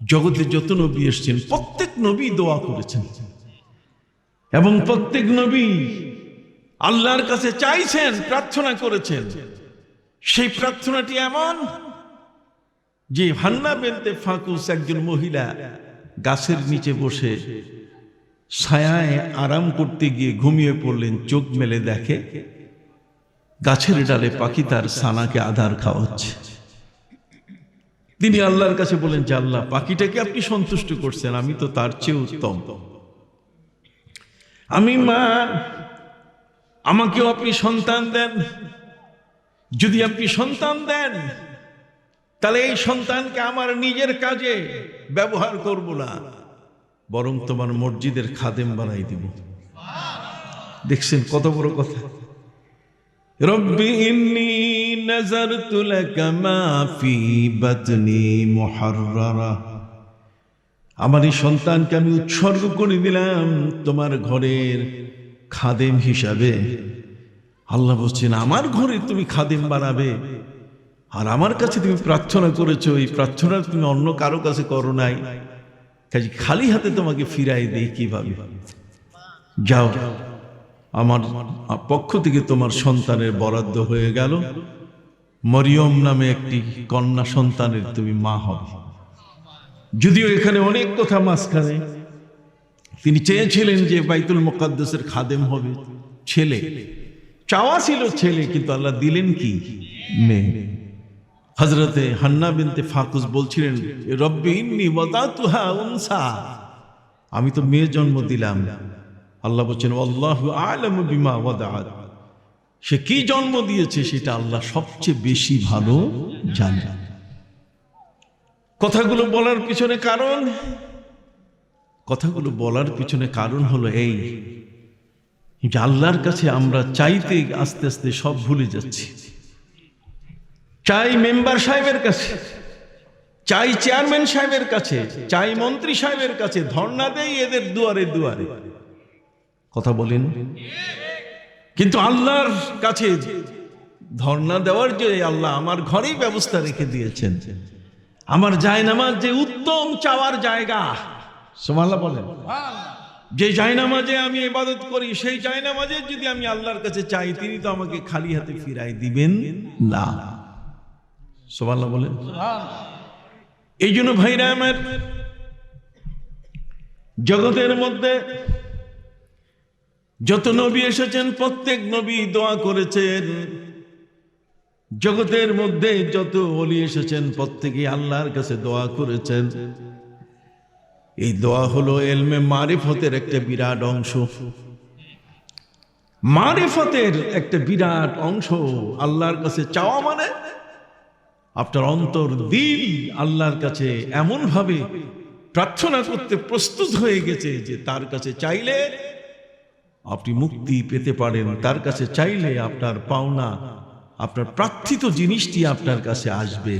জগতে যত নবী এসছেন, প্রত্যেক নবী দোয়া করেছেন। এবং প্রত্যেক নবী আল্লাহর কাছে চাইছেন, প্রার্থনা করেছেন। সেই প্রার্থনাটি এমন যে হান্না বেনতে ফাঁকুস একজন মহিলা গাছের নিচে বসে ছায়ায় আরাম করতে গিয়ে ঘুমিয়ে পড়লেন, চোখ মেলে দেখে গাছের ডালে পাখি তার সানাকে আধার খাওয়াচ্ছে। তিনি আল্লাহর কাছে বলেন যে, আল্লাহ, পাখিটাকে আপনি সন্তুষ্ট করছেন, আমি তো তার চেয়ে উত্তম। আমি মা, আমাকেও আপনি সন্তান দেন। যদি আপনি সন্তান দেন, তাহলে এই সন্তানকে আমার নিজের কাজে ব্যবহার করব না, বরং তোমার মসজিদের খাদেম বানাই দিব। দেখছেন কত বড় কথা। রব্বি ইন্নি নাজারতু লাকা মা ফি বাতনি মুহাররারা আমার এই সন্তানকে আমি উৎসর্গ করে দিলাম তোমার ঘরের খাদেম হিসাবে। আল্লাহ বলছেন, আমার ঘরে তুমি খাদেম বানাবে আর আমার কাছে তুমি প্রার্থনা করেছ, এই প্রার্থনা তুমি অন্য কারও কাছে করো নাই। কাজে খালি হাতে তোমাকে ফিরাই দেই কীভাবে? যাও, আমার পক্ষ থেকে তোমার সন্তানের বরাদ্দ হয়ে গেল। মরিয়ম নামে একটি কন্যা সন্তানের তুমি মা হবে। যদিও এখানে অনেক কথা মাঝখানে। তিনি চেয়েছিলেন যে বাইতুল মোকাদ্দেসের খাদেম হবে। ছেলে। চাওয়া ছিল ছেলে, কিন্তু আল্লাহ দিলেন কি? মেয়ে। হজরতে হান্না বিনতে ফাকুস বলছিলেন রব্বি ইন্নি ওয়াদাতুহা উনসা। আমি তো মেয়ে জন্ম দিলাম। আল্লাহ বলছেন, আল্লাহ আলম বিমা ওয়াদাত সে কি জন্ম দিয়েছে সেটা আল্লাহ সবচেয়ে বেশি ভালো জানে। কথাগুলো বলার পিছনে কারণ? কথাগুলো বলার পিছনে কারণ হলো এই যে আল্লাহর কাছে আমরা চাইতে আস্তে আস্তে সব ভুলে যাচ্ছি। চাই মেম্বার সাহেবের কাছে, চাই চেয়ারম্যান সাহেবের কাছে, চাই মন্ত্রী সাহেবের কাছে, ধর্ণা দেই এদের দুয়ারে দুয়ারে। কথা বলেন। কিন্তু আল্লাহর কাছে ধর্ণা দেওয়ার যে আল্লাহ আমার ঘরেই ব্যবস্থা রেখে দিয়েছেন। আমার জায়নামাজ যে উত্তম চাওয়ার জায়গা সোমাল্লাহ বলেন। যে জায়নামাজে আমি ইবাদত করি, সেই জায়নামাজে যদি আমি আল্লাহর কাছে চাই, তিনি তো আমাকে খালি হাতে ফিরাই দিবেন না। সোমাল্লাহ বলেন। এই জন্য ভাইরা আমার, জগতের মধ্যে যত নবী এসেছেন, প্রত্যেক নবী দোয়া করেছেন। জগতের মধ্যে যত অলি এসেছেন প্রত্যেকে আল্লাহর কাছে দোয়া করেছেন। এই দোয়া হলো এলমে মারিফতের একটা বিরাট অংশ। মারিফতের একটা বিরাট অংশ আল্লাহর কাছে চাওয়া মানে? আপনার অন্তর দিল আল্লাহর কাছে এমন ভাবে প্রার্থনা করতে প্রস্তুত হয়ে গেছে যে তার কাছে চাইলে আপনি মুক্তি পেতে পারেন। তার কাছে চাইলে আপনার পাওনা, আপনার প্রার্থিত জিনিসটি আপনার কাছে আসবে।